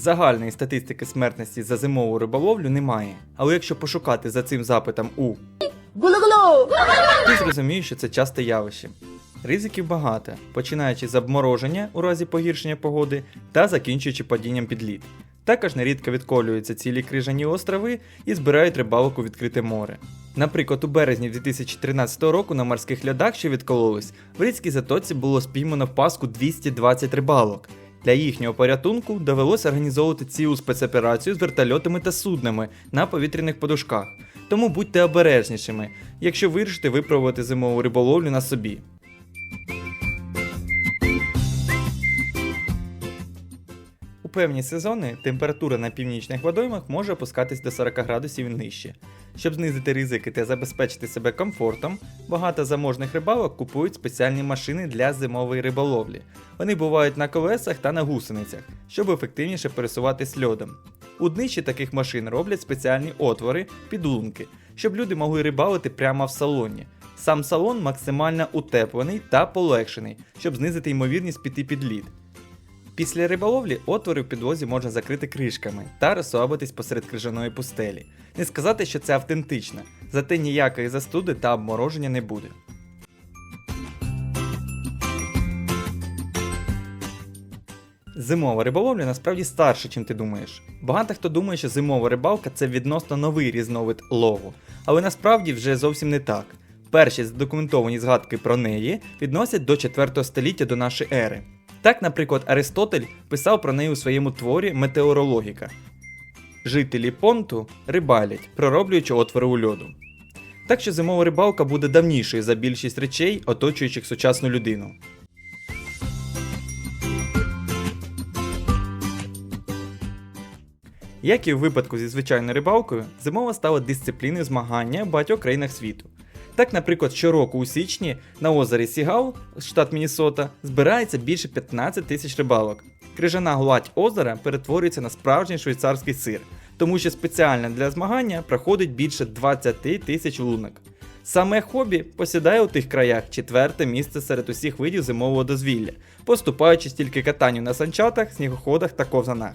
Загальної статистики смертності за зимову риболовлю немає, але якщо пошукати за цим запитом у ти зрозумієш, що це часте явище. Ризиків багато, починаючи з обмороження у разі погіршення погоди та закінчуючи падінням під лід. Також нерідко відколюються цілі крижані острови і збирають рибалок у відкрите море. Наприклад, у березні 2013 року на морських льодах, що відкололись, в Рицькій затоці було спіймано в паску 220 рибалок. Для їхнього порятунку довелося організовувати цілу спецоперацію з вертольотами та суднами на повітряних подушках. Тому будьте обережнішими, якщо вирішите випробувати зимову риболовлю на собі. Певні сезони температура на північних водоймах може опускатись до 40 градусів і нижче. Щоб знизити ризики та забезпечити себе комфортом, багато заможних рибалок купують спеціальні машини для зимової риболовлі. Вони бувають на колесах та на гусеницях, щоб ефективніше пересуватись льодом. У днищі таких машин роблять спеціальні отвори, підлунки, щоб люди могли рибалити прямо в салоні. Сам салон максимально утеплений та полегшений, щоб знизити ймовірність піти під лід. Після риболовлі отвори в підлозі можна закрити кришками та розслабитись посеред крижаної пустелі. Не сказати, що це автентично, зате ніякої застуди та обмороження не буде. Зимова риболовля насправді старша, чим ти думаєш. Багато хто думає, що зимова рибалка це відносно новий різновид лову, але насправді вже зовсім не так. Перші задокументовані згадки про неї відносять до 4 століття до нашої ери. Так, наприклад, Аристотель писав про неї у своєму творі Метеорологіка. Жителі понту рибалять, пророблюючи отвори у льоду. Так що зимова рибалка буде давнішою за більшість речей, оточуючих сучасну людину. Як і в випадку зі звичайною рибалкою, зимова стала дисципліною змагання в багатьох країнах світу. Так, наприклад, щороку у січні на озері Сігал, штат Міннесота, збирається більше 15 тисяч рибалок. Крижана гладь озера перетворюється на справжній швейцарський сир, тому що спеціально для змагання проходить більше 20 тисяч лунок. Саме хобі посідає у тих краях четверте місце серед усіх видів зимового дозвілля, поступаючись тільки катанню на санчатах, снігоходах та ковзанах.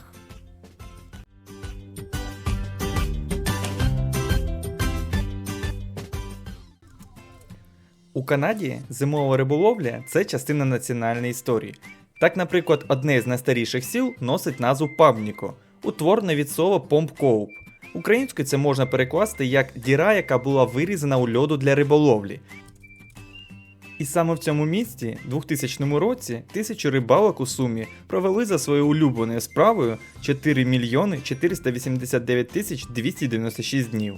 У Канаді зимова риболовля це частина національної історії. Так, наприклад, одне з найстаріших сіл носить назву Павніко, утворене від слова помп-коуп. Українською це можна перекласти як діра, яка була вирізана у льоду для риболовлі. І саме в цьому місті, 2000 році, тисячу рибалок у сумі провели за своєю улюбленою справою 4 мільйони 489 тисяч 296 днів.